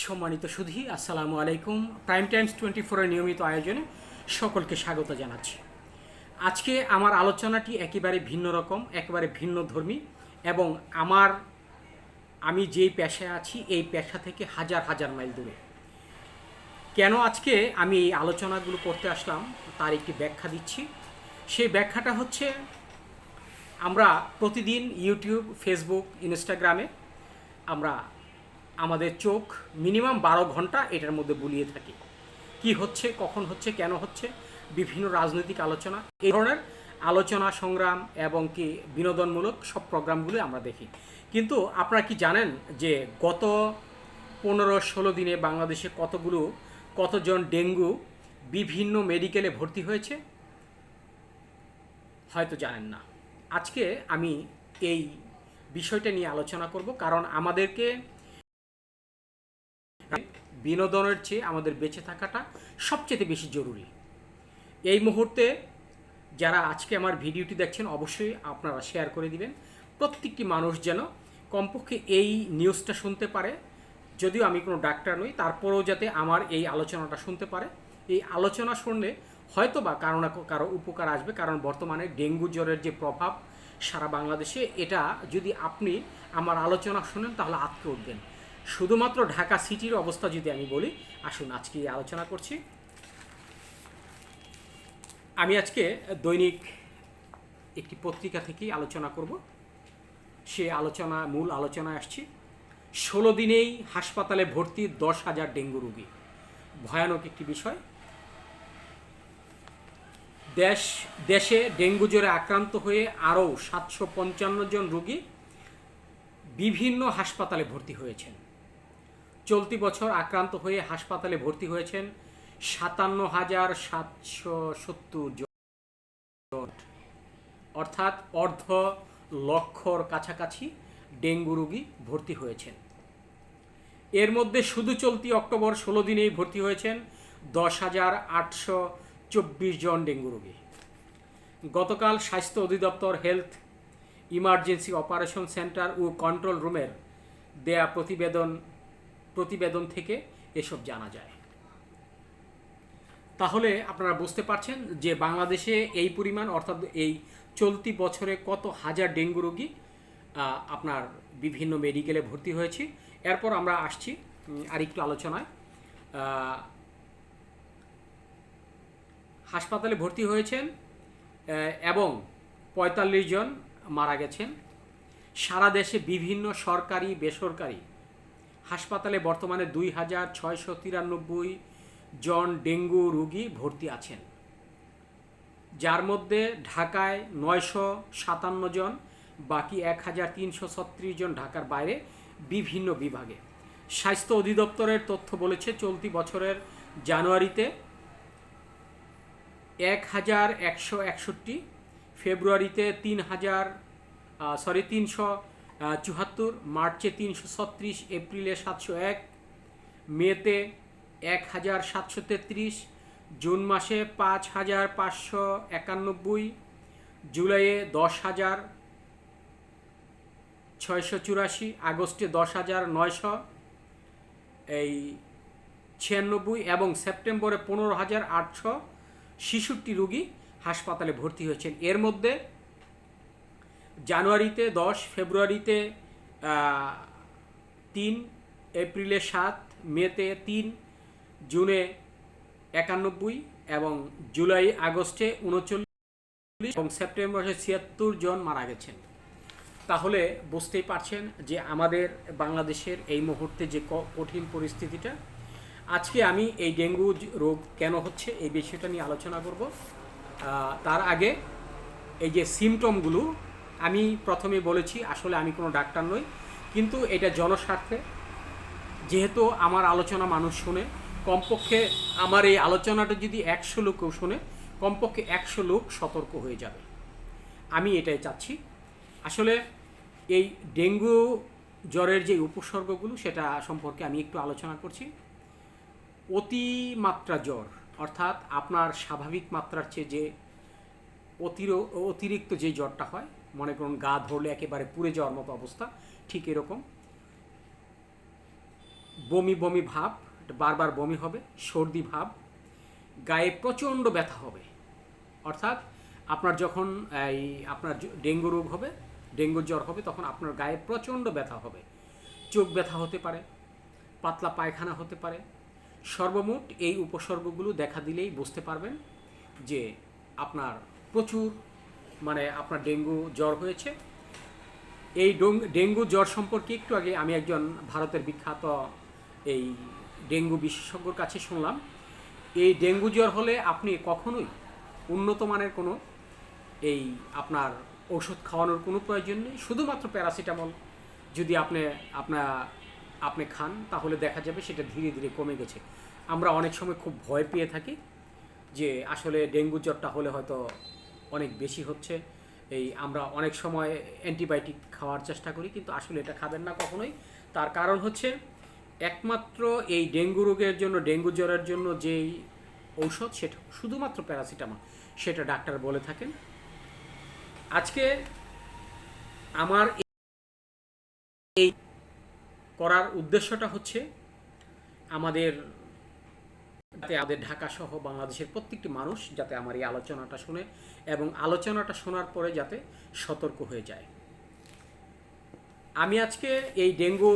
সম্মানিত সুধী, আসসালামু আলাইকুম। প্রাইম টাইমস টোয়েন্টি ফোরের নিয়মিত আয়োজনে সকলকে স্বাগত জানাচ্ছি। আজকে আমার আলোচনাটি একেবারে ভিন্ন রকম, একেবারে ভিন্ন ধর্মী এবং আমার, আমি যেই পেশায় আছি, এই পেশা থেকে হাজার হাজার মাইল দূরে। কেন আজকে আমি এই আলোচনাগুলো করতে আসলাম, তার একটি ব্যাখ্যা দিচ্ছি। সেই ব্যাখ্যাটা হচ্ছে, আমরা প্রতিদিন ইউটিউব ফেসবুক ইনস্টাগ্রামে আমরা আমাদের চোখ মিনিমাম বারো ঘণ্টা এটার মধ্যে বুলিয়ে থাকি। কি হচ্ছে, কখন হচ্ছে, কেন হচ্ছে, বিভিন্ন রাজনৈতিক আলোচনা, এই ধরনের আলোচনা সংগ্রাম এবং কি বিনোদনমূলক সব প্রোগ্রামগুলো আমরা দেখি। কিন্তু আপনারা কি জানেন যে গত পনেরো ষোলো দিনে বাংলাদেশে কতগুলো, কতজন ডেঙ্গু বিভিন্ন মেডিকেলে ভর্তি হয়েছে? হয়তো জানেন না। আজকে আমি এই বিষয়টা নিয়ে আলোচনা করব, কারণ আমাদেরকে বিনোদনের চেয়ে আমাদের বেঁচে থাকাটা সবচেয়ে বেশি জরুরি। এই মুহূর্তে যারা আজকে আমার ভিডিওটি দেখছেন, অবশ্যই আপনারা শেয়ার করে দিবেন। প্রত্যেকটি মানুষ যেন কমপক্ষে এই নিউজটা শুনতে পারে। যদিও আমি কোনো ডাক্তার নই, তারপরেও যাতে আমার এই আলোচনাটা শুনতে পারে। এই আলোচনা শুনলে হয়তো বা কারও না কারও উপকার আসবে, কারণ বর্তমানে ডেঙ্গু জ্বরের যে প্রভাব সারা বাংলাদেশে, এটা যদি আপনি আমার আলোচনা শুনেন, তাহলে আটকে উঠবেন। শুধুমাত্র ঢাকা সিটির অবস্থা যদি আমি বলি, আসুন আজকে আলোচনা করছি। আমি আজকে দৈনিক একটি পত্রিকা থেকেই আলোচনা করব। সে আলোচনা, মূল আলোচনায় আসছি। ষোলো দিনেই হাসপাতালে ভর্তি দশ হাজার ডেঙ্গু রোগী। ভয়ানক একটি বিষয়। দেশ, দেশে ডেঙ্গু জ্বরে আক্রান্ত হয়ে আরও সাতশো পঞ্চান্ন জন রুগী বিভিন্ন হাসপাতালে ভর্তি হয়েছেন। চলতি বছর আক্রান্ত হয়ে হাসপাতালে ভর্তি হয়েছেন সাতান্ন হাজার সাতশো সত্তর জন। অর্থাৎ অর্ধ লক্ষর কাছাকাছি ডেঙ্গু রোগী ভর্তি হয়েছেন। এর মধ্যে শুধু চলতি অক্টোবর ষোলো দিনেই ভর্তি হয়েছেন দশ হাজার আটশো চব্বিশ জন ডেঙ্গু রোগী। গতকাল স্বাস্থ্য অধিদপ্তর হেলথ ইমার্জেন্সি অপারেশন সেন্টার ও কন্ট্রোল রুমের দেয়া প্রতিবেদন প্রতিবেদন থেকে এসব জানা যায়। তাহলে আপনারা বুঝতে পারছেন যে বাংলাদেশে এই পরিমাণ অর্থাৎ এই চলতি বছরে কত হাজার ডেঙ্গু রোগী আপনার বিভিন্ন মেডিকেলে ভর্তি হয়েছে। এরপর আমরা আসছি আরেকটু আলোচনায়। হাসপাতালে ভর্তি হয়েছেন এবং পঁয়তাল্লিশ জন মারা গেছেন। সারা দেশে বিভিন্ন সরকারি, বেসরকারি হাসপাতালে বর্তমানে দুই হাজার ছয়শো তিরানব্বই জন ডেঙ্গু রোগী ভর্তি আছেন। যার মধ্যে ঢাকায় নয়শো সাতান্ন জন, বাকি এক হাজার তিনশো ছত্রিশ জন ঢাকার বাইরে বিভিন্ন বিভাগে। স্বাস্থ্য অধিদপ্তরের তথ্য বলেছে, চলতি বছরের জানুয়ারিতে এক হাজার একশো একষট্টি, ফেব্রুয়ারিতে তিন হাজার সরি তিনশো চুয়াত্তর মার্চে তিনশো ছত্রিশ, এপ্রিলে সাতশো এক, মেতে এক হাজার সাতশো তেত্রিশ, জুন মাসে পাঁচ হাজার পাঁচশো একানব্বই, জুলাইয়ে দশ হাজার ছয়শো চুরাশি, আগস্টে দশ হাজার নয়শো, এই ছিয়ানব্বই এবং সেপ্টেম্বরে পনেরো হাজার আটশো ছেষট্টি রুগী হাসপাতালে ভর্তি হয়েছেন। এর মধ্যে জানুয়ারিতে দশ, ফেব্রুয়ারিতে তিন, এপ্রিলে সাত, মেতে তিন, জুনে একানব্বই এবং জুলাই, আগস্টে উনচল্লিশ এবং সেপ্টেম্বরে ছিয়াত্তর জন মারা গেছেন। তাহলে বুঝতেই পারছেন যে আমাদের বাংলাদেশের এই মুহূর্তে যে কঠিন পরিস্থিতিটা। আজকে আমি এই ডেঙ্গু রোগ কেন হচ্ছে এই বিষয়টা নিয়ে আলোচনা করব। তার আগে এই যে সিমটমগুলো আমি প্রথমে বলেছি, আসলে আমি কোনো ডাক্তার নই, কিন্তু এটা জনস্বার্থে। যেহেতু আমার আলোচনা মানুষ শোনে, কমপক্ষে আমার এই আলোচনাটা যদি একশো লোকও শোনে, কমপক্ষে একশো লোক সতর্ক হয়ে যাবে। আমি এটাই চাচ্ছি। আসলে এই ডেঙ্গু জ্বরের যে উপসর্গগুলো, সেটা সম্পর্কে আমি একটু আলোচনা করছি। অতিমাত্রা জ্বর, অর্থাৎ আপনার স্বাভাবিক মাত্রার চেয়ে যে অতির, অতিরিক্ত যে জ্বরটা হয় মনে করুন গা ধরলে একেবারে পুড়ে যাওয়ার মতো অবস্থা, ঠিক এরকম। বমি বমি ভাব, বারবার বমি হবে, সর্দি ভাব, গায়ে প্রচণ্ড ব্যথা হবে। অর্থাৎ আপনার যখন এই আপনার ডেঙ্গু রোগ হবে, ডেঙ্গু জ্বর হবে, তখন আপনার গায়ে প্রচণ্ড ব্যথা হবে। চোখ ব্যথা হতে পারে, পাতলা পায়খানা হতে পারে। সর্বমোট এই উপসর্গগুলো দেখা দিলেই বুঝতে পারবেন যে আপনার প্রচুর মানে আপনার ডেঙ্গু জ্বর হয়েছে। এই ডেঙ্গু জ্বর সম্পর্কে একটু আগে আমি একজন ভারতের বিখ্যাত এই ডেঙ্গু বিশেষজ্ঞর কাছে শুনলাম। এই ডেঙ্গু জ্বর হলে আপনি কখনোই উন্নত মানের কোনো এই আপনার ওষুধ খাওয়ানোর কোনো প্রয়োজন নেই। শুধুমাত্র প্যারাসিটামল যদি আপনি আপনার আপনি খান, তাহলে দেখা যাবে সেটা ধীরে ধীরে কমে গেছে। আমরা অনেক সময় খুব ভয় পেয়ে থাকি যে আসলে ডেঙ্গু জ্বরটা হলে হয়তো অনেক বেশি হচ্ছে। এই আমরা অনেক সময় অ্যান্টিবায়োটিক খাওয়ার চেষ্টা করি, কিন্তু আসলে এটা খাবেন না কখনোই। তার কারণ হচ্ছে, একমাত্র এই ডেঙ্গু রোগের জন্য, ডেঙ্গু জ্বরের জন্য যেই ঔষধ সেটা শুধুমাত্র প্যারাসিটামল, সেটা ডাক্তার বলে থাকেন। আজকে আমার এই করার উদ্দেশ্যটা হচ্ছে, আমাদের যাতে আমাদের ঢাকা সহ বাংলাদেশের প্রত্যেকটি মানুষ যাতে আমার এই আলোচনাটা শুনে এবং আলোচনাটা শোনার পরে যাতে সতর্ক হয়ে যায়। আমি আজকে এই ডেঙ্গু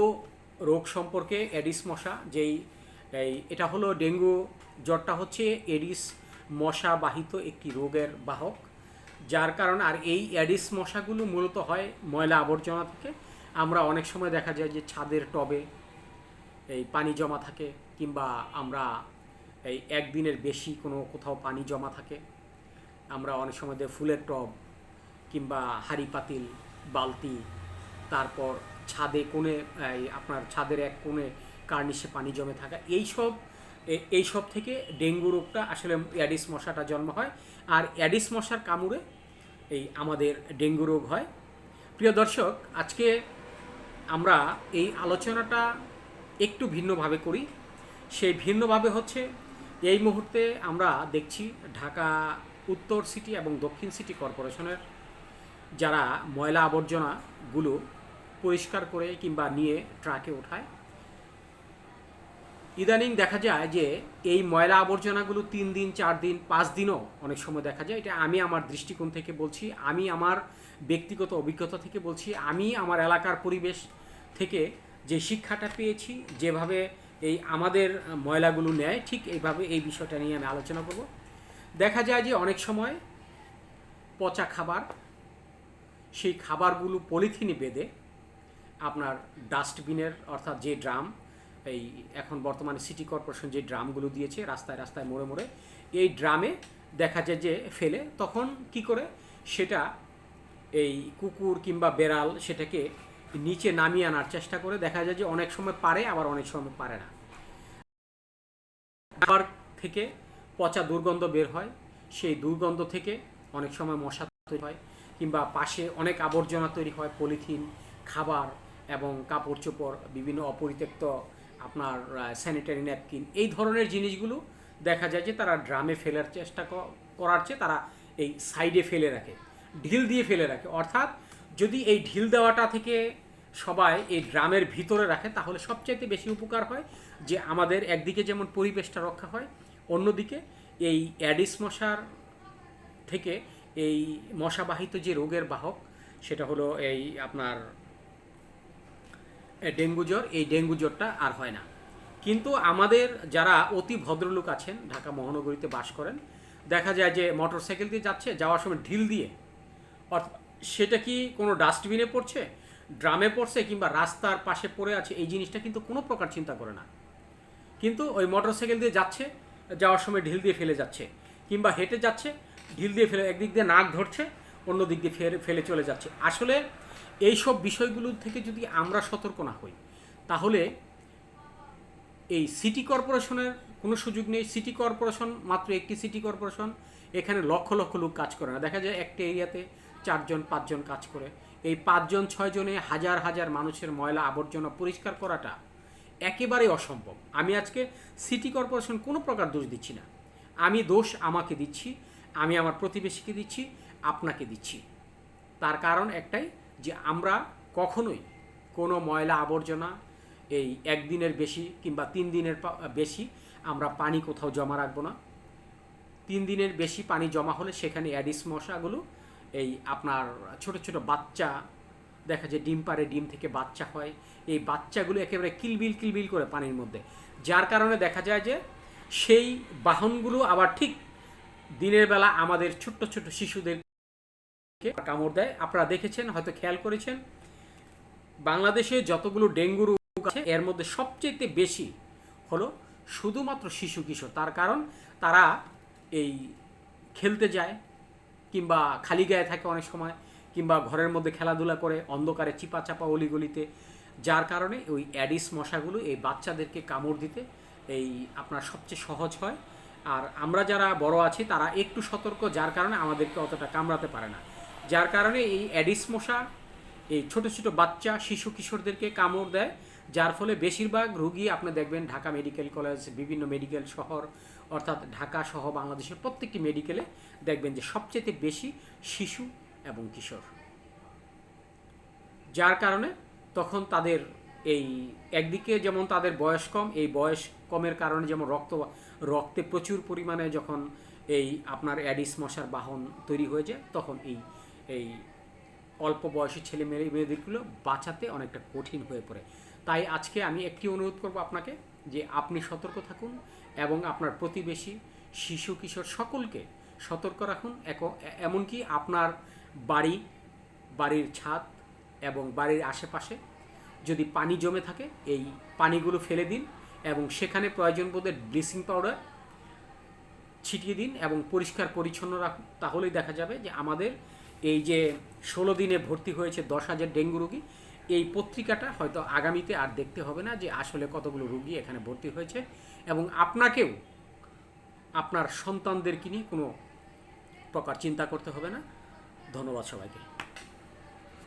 রোগ সম্পর্কে এডিস মশা যেই, এই, এটা হলো ডেঙ্গু জ্বরটা হচ্ছে এডিস মশা বাহিত একটি রোগের বাহক, যার কারণ আর এই অ্যাডিস মশাগুলো মূলত হয় ময়লা আবর্জনা থেকে। আমরা অনেক সময় দেখা যায় যে ছাদের টবে এই পানি জমা থাকে কিংবা আমরা এই একদিনের বেশি কোনো কোথাও পানি জমা থাকে। আমরা অনেক সময় দেখি ফুলের টব কিংবা হাড়ি পাতিল, বালতি, তারপর ছাদে কোণে, এই আপনার ছাদের এক কোণে কার্নিশে পানি জমে থাকা। এইসব এইসব থেকে ডেঙ্গু রোগটা আসলে অ্যাডিস মশাটা জন্ম হয়। আর অ্যাডিস মশার কামড়ে এই আমাদের ডেঙ্গু রোগ হয়। প্রিয় দর্শক, আজকে আমরা এই আলোচনাটা একটু ভিন্নভাবে করি। সেই ভিন্নভাবে হচ্ছে এই মুহূর্তে আমরা দেখছি ঢাকা উত্তর সিটি এবং দক্ষিণ সিটি কর্পোরেশনের যারা ময়লা আবর্জনাগুলো পরিষ্কার করে কিংবা নিয়ে ট্রাকে ওঠায়। ইদানিং দেখা যায় যে এই ময়লা আবর্জনাগুলো তিন দিন, চার দিন, পাঁচ দিনও অনেক সময় দেখা যায়। এটা আমি আমার দৃষ্টিকোণ থেকে বলছি, আমি আমার ব্যক্তিগত অভিজ্ঞতা থেকে বলছি, আমি আমার এলাকার পরিবেশ থেকে যে শিক্ষাটা পেয়েছি, যেভাবে এই আমাদের ময়লাগুলো নেয়, ঠিক এইভাবে এই বিষয়টা নিয়ে আমি আলোচনা করব। দেখা যায় যে অনেক সময় পচা খাবার, সেই খাবারগুলো পলিথিনে বেঁধে আপনার ডাস্টবিনের, অর্থাৎ যে ড্রাম, এই এখন বর্তমানে সিটি কর্পোরেশন যে ড্রামগুলো দিয়েছে, রাস্তায় রাস্তায় মোড়ে মোড়ে, এই ড্রামে দেখা যায় যে ফেলে, তখন কি করে? সেটা এই কুকুর কিংবা বেড়াল সেটাকে নিচে নামিয়ে আনার চেষ্টা করে দেখা যায় যে অনেক সময় পারে, আবার অনেক সময় পারে না। খাবার থেকে পচা দুর্গন্ধ বের হয়, সেই দুর্গন্ধ থেকে অনেক সময় মশা তৈরি হয়, কিংবা পাশে অনেক আবর্জনা তৈরি হয়, পলিথিন, খাবার এবং কাপড় চোপড় বিভিন্ন অপরিত্যক্ত আপনার স্যানিটারি ন্যাপকিন এই ধরনের জিনিসগুলো দেখা যায় যে তারা ড্রামে ফেলার চেষ্টা করার চেয়ে তারা এই সাইডে ফেলে রাখে, ঢিল দিয়ে ফেলে রাখে। অর্থাৎ যদি এই ঢিল দেওয়াটা থেকে সবাই এই ড্রামের ভিতরে রাখে, তাহলে সবচাইতে বেশি উপকার হয় যে আমাদের একদিকে যেমন পরিবেশটা রক্ষা হয়, অন্যদিকে এই অ্যাডিস মশার থেকে এই মশাবাহিত যে রোগের বাহক, সেটা হলো এই আপনার ডেঙ্গু জ্বর, এই ডেঙ্গু জ্বরটা আর হয় না। কিন্তু আমাদের যারা অতি ভদ্রলোক আছেন, ঢাকা মহানগরীতে বাস করেন, দেখা যায় যে মোটর সাইকেল দিয়ে যাচ্ছে, যাওয়ার সময় ঢিল দিয়ে অর্থাৎ সেটা কি কোনো ডাস্টবিনে পড়ছে, ড্রামে পড়ছে, কিংবা রাস্তার পাশে পড়ে আছে, এই জিনিসটা কিন্তু কোনো প্রকার চিন্তা করে না। কিন্তু ওই মোটর সাইকেল দিয়ে যাচ্ছে, যাওয়ার সময় ঢিল দিয়ে ফেলে যাচ্ছে, কিংবা হেঁটে যাচ্ছে, ঢিল দিয়ে ফেলে একদিক দিয়ে নাক ধরছে অন্য দিক দিয়ে ফেলে ফেলে চলে যাচ্ছে। আসলে এই সব বিষয়গুলো থেকে যদি আমরা সতর্ক না হই, তাহলে এই সিটি কর্পোরেশনের কোনো সুযোগ নেই। সিটি কর্পোরেশন মাত্র একটি সিটি কর্পোরেশন, এখানে লক্ষ লক্ষ লোক কাজ করে না। দেখা যায় একটা এরিয়াতে চারজন, পাঁচজন কাজ করে। এই পাঁচজন, ছয়জনে হাজার হাজার মানুষের ময়লা আবর্জনা পরিষ্কার করাটা একেবারেই অসম্ভব। আমি আজকে সিটি কর্পোরেশন কোনো প্রকার দোষ দিচ্ছি না। আমি দোষ আমাকে দিচ্ছি, আমি আমার প্রতিবেশীকে দিচ্ছি, আপনাকে দিচ্ছি। তার কারণ একটাই যে আমরা কখনোই কোনো ময়লা আবর্জনা এই একদিনের বেশি কিংবা তিন দিনের বেশি আমরা পানি কোথাও জমা রাখব না। তিন দিনের বেশি পানি জমা হলে সেখানে অ্যাডিস মশাগুলো এই আপনার ছোট ছোট বাচ্চা, দেখা যায় ডিম পারে ডিম থেকে বাচ্চা হয়, এই বাচ্চাগুলো একেবারে কিলবিল কিলবিল করে পানির মধ্যে। যার কারণে দেখা যায় যে সেই বাহনগুলো আবার ঠিক দিনের বেলা আমাদের ছোট্ট ছোট্ট শিশুদের কামড় দেয়। আপনারা দেখেছেন, হয়তো খেয়াল করেছেন, বাংলাদেশে যতগুলো ডেঙ্গু রোগ আছে, এর মধ্যে সবচেয়ে বেশি হলো শুধুমাত্র শিশু কিশোর। তার কারণ তারা এই খেলতে যায় কিংবা খালি গায়ে থাকে অনেক সময়, কিংবা ঘরের মধ্যে খেলাধুলা করে, অন্ধকারে চিপা চাপা অলিগলিতে। যার কারণে ওই অ্যাডিস মশাগুলো এই বাচ্চাদেরকে কামড় দিতে এই আপনার সবচেয়ে সহজ হয়। আর আমরা যারা বড় আছি, তারা একটু সতর্ক, যার কারণে আমাদেরকে অতটা কামড়াতে পারে না। যার কারণে এই অ্যাডিস মশা, এই ছোট ছোট বাচ্চা, শিশু কিশোরদেরকে কামড় দেয়। যার ফলে বেশিরভাগ রুগী আপনি দেখবেন ঢাকা মেডিকেল কলেজ, বিভিন্ন মেডিকেল শহর, অর্থাৎ ঢাকা সহ বাংলাদেশের প্রত্যেকটি মেডিকেলে দেখবেন যে সবচেয়ে বেশি শিশু এবং কিশোর। যার কারণে তখন তাদের এই একদিকে যেমন তাদের বয়স কম, এই বয়স কমের কারণে যেমন রক্ত, রক্তে প্রচুর পরিমাণে যখন এই আপনার অ্যাডিস মশার বাহন তৈরি হয়ে যায়, তখন এই এই অল্প বয়সী ছেলে মেয়ে, মেয়েদেরগুলো বাঁচাতে অনেকটা কঠিন হয়ে পড়ে। তাই আজকে আমি একটি অনুরোধ করব আপনাকে যে আপনি সতর্ক থাকুন এবং আপনার প্রতিবেশী, শিশু, কিশোর সকলকে সতর্ক রাখুন। এমনকি আপনার বাড়ি, বাড়ির ছাদ এবং বাড়ির আশেপাশে যদি পানি জমে থাকে, এই পানিগুলো ফেলে দিন এবং সেখানে প্রয়োজন বোধে ব্লিচিং পাউডার ছিটিয়ে দিন এবং পরিষ্কার পরিচ্ছন্ন রাখুন। তাহলেই দেখা যাবে যে আমাদের এই যে ষোলো দিনে ভর্তি হয়েছে দশ হাজার ডেঙ্গু রোগী এই পত্রিকাটা হয়তো আগামীতে আর দেখতে হবে না যে আসলে কতগুলো রুগী এখানে ভর্তি হয়েছে এবং আপনাকেও আপনার সন্তানদেরকে নিয়ে কোনো প্রকার চিন্তা করতে হবে না। ধন্যবাদ সবাইকে।